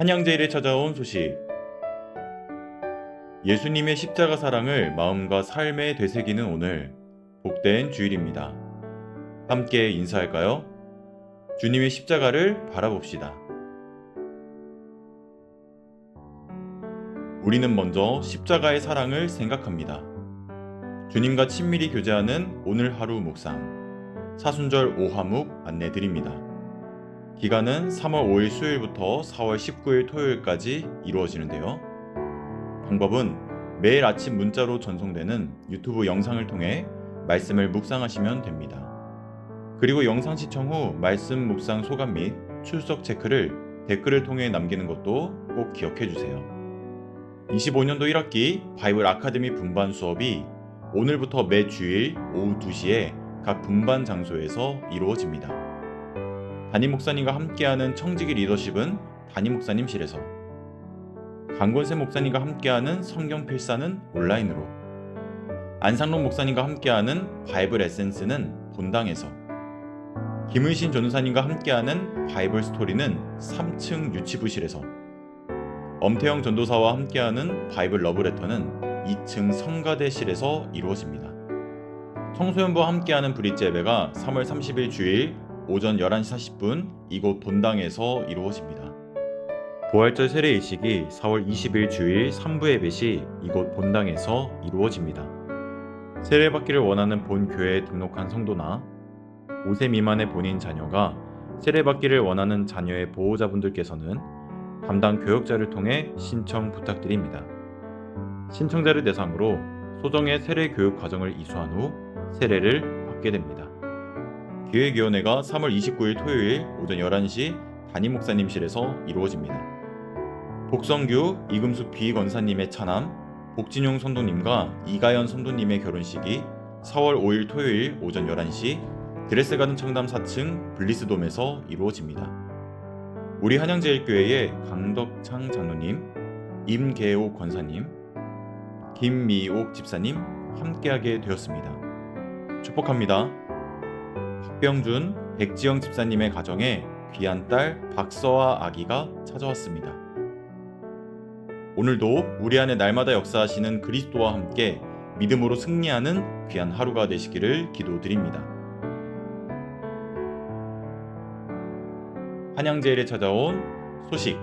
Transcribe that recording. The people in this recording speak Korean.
한양제일에 찾아온 소식. 예수님의 십자가 사랑을 마음과 삶에 되새기는 오늘, 복된 주일입니다. 함께 인사할까요? 주님의 십자가를 바라봅시다. 우리는 먼저 십자가의 사랑을 생각합니다. 주님과 친밀히 교제하는 오늘 하루 묵상, 사순절 오화묵 안내드립니다. 기간은 3월 5일 수요일부터 4월 19일 토요일까지 이루어지는데요. 방법은 매일 아침 문자로 전송되는 유튜브 영상을 통해 말씀을 묵상하시면 됩니다. 그리고 영상 시청 후 말씀 묵상 소감 및 출석 체크를 댓글을 통해 남기는 것도 꼭 기억해 주세요. 25년도 1학기 바이블 아카데미 분반 수업이 오늘부터 매 주일 오후 2시에 각 분반 장소에서 이루어집니다. 담임 목사님과 함께하는 청지기 리더십은 담임 목사님실에서 강권세 목사님과 함께하는 성경 필사는 온라인으로 안상록 목사님과 함께하는 바이블 에센스는 본당에서 김의신 전우사님과 함께하는 바이블 스토리는 3층 유치부실에서 엄태영 전도사와 함께하는 바이블 러브레터는 2층 성가대실에서 이루어집니다. 청소년부와 함께하는 브릿지 예배가 3월 30일 주일 오전 11시 40분 이곳 본당에서 이루어집니다. 부활절 세례의식이 4월 20일 주일 3부 예배 시 이곳 본당에서 이루어집니다. 세례받기를 원하는 본 교회에 등록한 성도나 5세 미만의 본인 자녀가 세례받기를 원하는 자녀의 보호자분들께서는 담당 교역자를 통해 신청 부탁드립니다. 신청자를 대상으로 소정의 세례 교육 과정을 이수한 후 세례를 받게 됩니다. 기획위원회가 3월 29일 토요일 오전 11시 담임 목사님실에서 이루어집니다. 복성규 이금숙 비건사님의 차남, 복진용 선도님과 이가연 선도님의 결혼식이 4월 5일 토요일 오전 11시 드레스 가든 청담 4층 블리스돔에서 이루어집니다. 우리 한양제일교회의 강덕창 장로님, 임계호 권사님, 김미옥 집사님 함께하게 되었습니다. 축복합니다. 박병준, 백지영 집사님의 가정에 귀한 딸 박서와 아기가 찾아왔습니다. 오늘도 우리 안에 날마다 역사하시는 그리스도와 함께 믿음으로 승리하는 귀한 하루가 되시기를 기도드립니다. 한양제일에 찾아온 소식